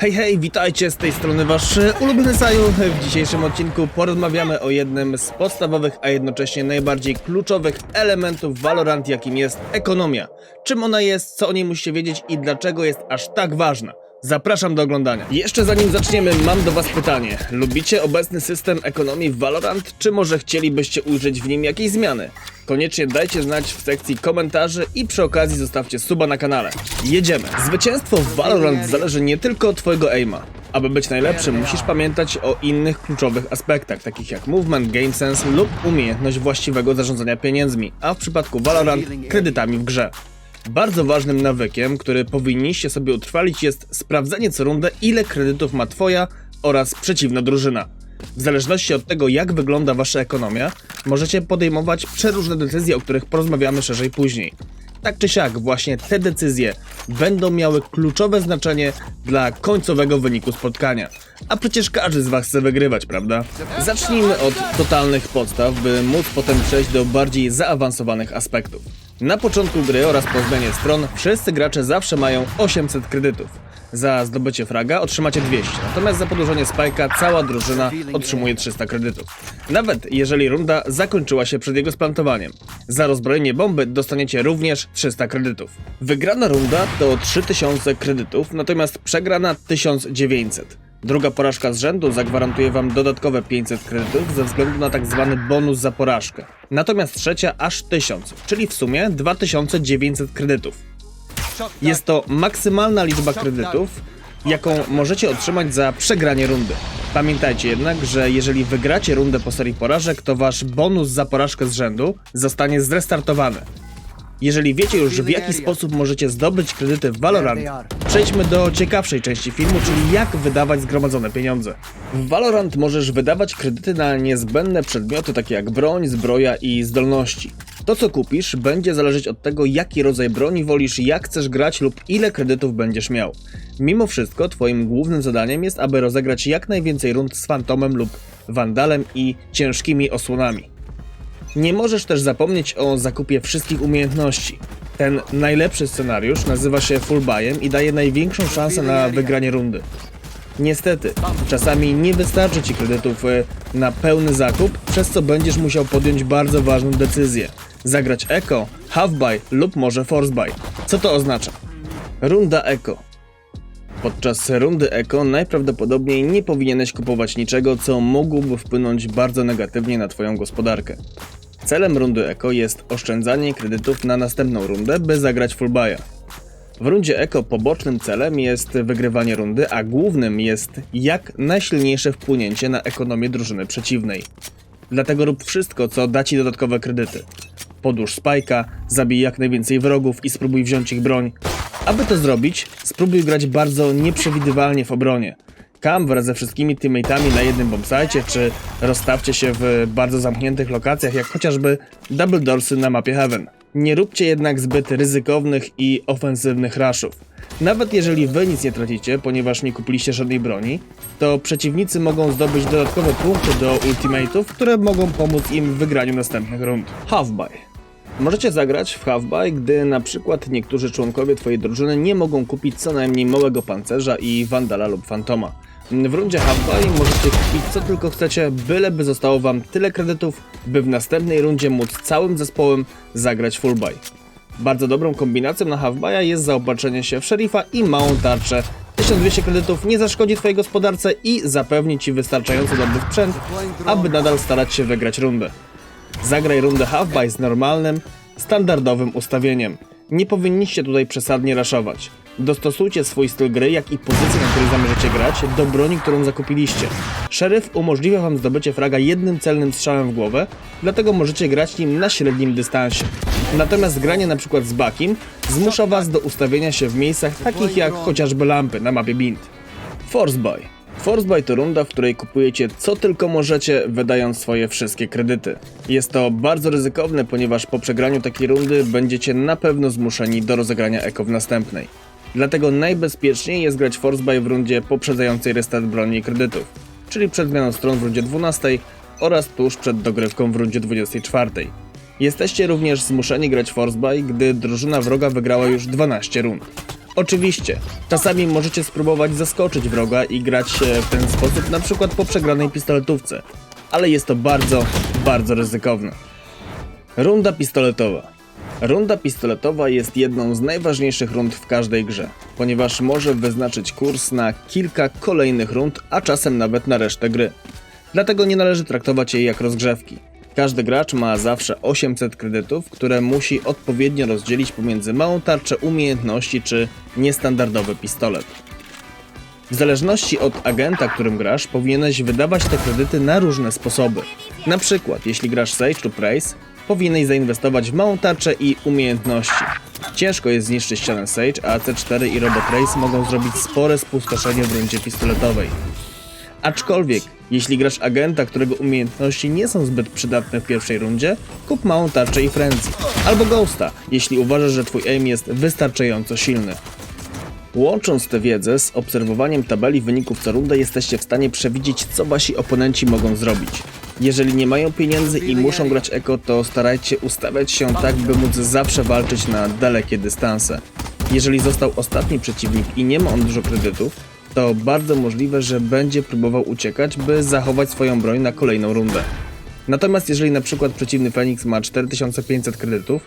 Hej, hej, witajcie z tej strony wasz e, ulubiony Saju. W dzisiejszym odcinku porozmawiamy o jednym z podstawowych, a jednocześnie najbardziej kluczowych elementów Valorant, jakim jest ekonomia. Czym ona jest, co o niej musicie wiedzieć i dlaczego jest aż tak ważna. Zapraszam do oglądania. Jeszcze zanim zaczniemy, mam do was pytanie. Lubicie obecny system ekonomii w Valorant, czy może chcielibyście ujrzeć w nim jakiejś zmiany? Koniecznie dajcie znać w sekcji komentarzy i przy okazji zostawcie suba na kanale. Jedziemy! Zwycięstwo w Valorant zależy nie tylko od twojego aima. Aby być najlepszym, musisz pamiętać o innych kluczowych aspektach, takich jak movement, game sense lub umiejętność właściwego zarządzania pieniędzmi, a w przypadku Valorant kredytami w grze. Bardzo ważnym nawykiem, który powinniście sobie utrwalić jest sprawdzenie co rundę ile kredytów ma twoja oraz przeciwna drużyna. W zależności od tego jak wygląda wasza ekonomia, możecie podejmować przeróżne decyzje, o których porozmawiamy szerzej później. Tak czy siak, właśnie te decyzje będą miały kluczowe znaczenie dla końcowego wyniku spotkania. A przecież każdy z was chce wygrywać, prawda? Zacznijmy od totalnych podstaw, by móc potem przejść do bardziej zaawansowanych aspektów. Na początku gry oraz po zmianie stron wszyscy gracze zawsze mają 800 kredytów. Za zdobycie fraga otrzymacie 200, natomiast za podłożenie spajka cała drużyna otrzymuje 300 kredytów. Nawet jeżeli runda zakończyła się przed jego splantowaniem. Za rozbrojenie bomby dostaniecie również 300 kredytów. Wygrana runda to 3000 kredytów, natomiast przegrana 1900. Druga porażka z rzędu zagwarantuje wam dodatkowe 500 kredytów ze względu na tak zwany bonus za porażkę. Natomiast trzecia aż 1000, czyli w sumie 2900 kredytów. Jest to maksymalna liczba kredytów, jaką możecie otrzymać za przegranie rundy. Pamiętajcie jednak, że jeżeli wygracie rundę po serii porażek, to wasz bonus za porażkę z rzędu zostanie zrestartowany. Jeżeli wiecie już w jaki sposób możecie zdobyć kredyty w Valorant, przejdźmy do ciekawszej części filmu, czyli jak wydawać zgromadzone pieniądze. W Valorant możesz wydawać kredyty na niezbędne przedmioty takie jak broń, zbroja i zdolności. To co kupisz będzie zależeć od tego jaki rodzaj broni wolisz, jak chcesz grać lub ile kredytów będziesz miał. Mimo wszystko twoim głównym zadaniem jest aby rozegrać jak najwięcej rund z Fantomem lub Wandalem i ciężkimi osłonami. Nie możesz też zapomnieć o zakupie wszystkich umiejętności. Ten najlepszy scenariusz nazywa się full buyem i daje największą szansę na wygranie rundy. Niestety, czasami nie wystarczy ci kredytów e, na pełny zakup, przez co będziesz musiał podjąć bardzo ważną decyzję. Zagrać eco, half buy lub może force buy. Co to oznacza? Runda eco. Podczas rundy Eko najprawdopodobniej nie powinieneś kupować niczego, co mogłoby wpłynąć bardzo negatywnie na Twoją gospodarkę. Celem rundy Eko jest oszczędzanie kredytów na następną rundę, by zagrać full buya. W rundzie Eko pobocznym celem jest wygrywanie rundy, a głównym jest jak najsilniejsze wpłynięcie na ekonomię drużyny przeciwnej. Dlatego rób wszystko, co da ci dodatkowe kredyty. Podłóż spajka, zabij jak najwięcej wrogów i spróbuj wziąć ich broń. Aby to zrobić, spróbuj grać bardzo nieprzewidywalnie w obronie. Kam wraz ze wszystkimi teammateami na jednym bombsite, czy rozstawcie się w bardzo zamkniętych lokacjach, jak chociażby Double Doorsy na mapie Heaven. Nie róbcie jednak zbyt ryzykownych i ofensywnych rushów. Nawet jeżeli wy nic nie tracicie, ponieważ nie kupiliście żadnej broni, to przeciwnicy mogą zdobyć dodatkowe punkty do ultimate'ów, które mogą pomóc im w wygraniu następnych rund. Half-buy. Możecie zagrać w half-buy, gdy na przykład niektórzy członkowie twojej drużyny nie mogą kupić co najmniej małego pancerza i wandala lub fantoma. W rundzie half-buy możecie kupić co tylko chcecie, byleby zostało wam tyle kredytów, by w następnej rundzie móc całym zespołem zagrać full buy. Bardzo dobrą kombinacją na half-buya jest zaopatrzenie się w szeryfa i małą tarczę. 1200 kredytów nie zaszkodzi twojej gospodarce i zapewni ci wystarczająco dobry sprzęt, aby nadal starać się wygrać rundę. Zagraj rundę half-buy z normalnym, standardowym ustawieniem. Nie powinniście tutaj przesadnie raszować. Dostosujcie swój styl gry, jak i pozycję, na której zamierzacie grać, do broni, którą zakupiliście. Szeryf umożliwia wam zdobycie fraga jednym celnym strzałem w głowę, dlatego możecie grać nim na średnim dystansie. Natomiast granie przykład z Bakim zmusza was do ustawienia się w miejscach takich jak chociażby lampy na mapie Bint. Force Buy. Force Buy to runda, w której kupujecie co tylko możecie, wydając swoje wszystkie kredyty. Jest to bardzo ryzykowne, ponieważ po przegraniu takiej rundy będziecie na pewno zmuszeni do rozegrania eko w następnej. Dlatego najbezpieczniej jest grać Force Buy w rundzie poprzedzającej restart broni i kredytów, czyli przed zmianą stron w rundzie 12 oraz tuż przed dogrywką w rundzie 24. Jesteście również zmuszeni grać Force Buy, gdy drużyna wroga wygrała już 12 rund. Oczywiście, czasami możecie spróbować zaskoczyć wroga i grać się w ten sposób, na przykład po przegranej pistoletówce, ale jest to bardzo, bardzo ryzykowne. Runda pistoletowa. Runda pistoletowa jest jedną z najważniejszych rund w każdej grze, ponieważ może wyznaczyć kurs na kilka kolejnych rund, a czasem nawet na resztę gry. Dlatego nie należy traktować jej jak rozgrzewki. Każdy gracz ma zawsze 800 kredytów, które musi odpowiednio rozdzielić pomiędzy małą tarczę umiejętności czy niestandardowy pistolet. W zależności od agenta, którym grasz, powinieneś wydawać te kredyty na różne sposoby. Na przykład, jeśli grasz Sage lub Race, powinieneś zainwestować w małą tarczę i umiejętności. Ciężko jest zniszczyć ścianę Sage, a C4 i Robot Race mogą zrobić spore spustoszenie w rundzie pistoletowej. Aczkolwiek, jeśli grasz agenta, którego umiejętności nie są zbyt przydatne w pierwszej rundzie, kup małą tarczę i frenzy. Albo Ghosta, jeśli uważasz, że twój aim jest wystarczająco silny. Łącząc tę wiedzę z obserwowaniem tabeli wyników co rundę, jesteście w stanie przewidzieć, co wasi oponenci mogą zrobić. Jeżeli nie mają pieniędzy i muszą grać eko, to starajcie ustawiać się tak, by móc zawsze walczyć na dalekie dystanse. Jeżeli został ostatni przeciwnik i nie ma on dużo kredytów, to bardzo możliwe, że będzie próbował uciekać, by zachować swoją broń na kolejną rundę. Natomiast jeżeli na przykład przeciwny Fenix ma 4500 kredytów,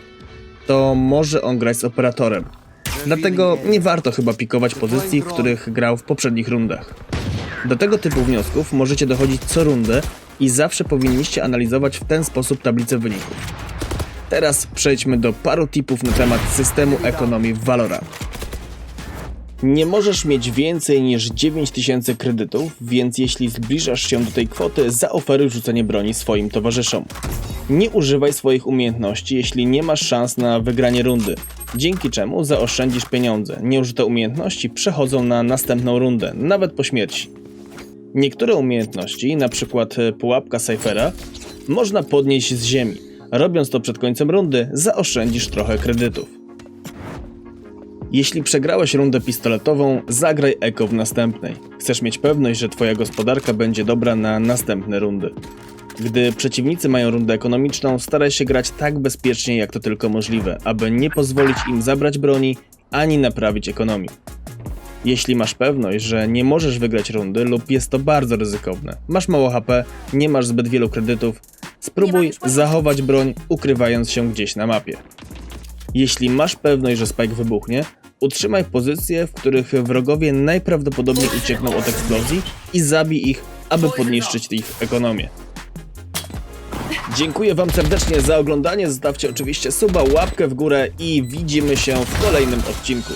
to może on grać z operatorem. Dlatego nie warto chyba pikować pozycji, w których grał w poprzednich rundach. Do tego typu wniosków możecie dochodzić co rundę i zawsze powinniście analizować w ten sposób tablicę wyników. Teraz przejdźmy do paru tipów na temat systemu ekonomii w. Nie możesz mieć więcej niż 9000 kredytów, więc jeśli zbliżasz się do tej kwoty, zaoferuj rzucenie broni swoim towarzyszom. Nie używaj swoich umiejętności, jeśli nie masz szans na wygranie rundy, dzięki czemu zaoszczędzisz pieniądze. Nieużyte umiejętności przechodzą na następną rundę, nawet po śmierci. Niektóre umiejętności, np. pułapka Cyphera, można podnieść z ziemi. Robiąc to przed końcem rundy, zaoszczędzisz trochę kredytów. Jeśli przegrałeś rundę pistoletową, zagraj eko w następnej. Chcesz mieć pewność, że twoja gospodarka będzie dobra na następne rundy. Gdy przeciwnicy mają rundę ekonomiczną, staraj się grać tak bezpiecznie jak to tylko możliwe, aby nie pozwolić im zabrać broni ani naprawić ekonomii. Jeśli masz pewność, że nie możesz wygrać rundy lub jest to bardzo ryzykowne, masz mało HP, nie masz zbyt wielu kredytów, spróbuj zachować broń ukrywając się gdzieś na mapie. Jeśli masz pewność, że spike wybuchnie, utrzymaj pozycje, w których wrogowie najprawdopodobniej uciekną od eksplozji i zabij ich, aby podniszczyć ich ekonomię. Dziękuję Wam serdecznie za oglądanie. Zostawcie oczywiście suba, łapkę w górę i widzimy się w kolejnym odcinku.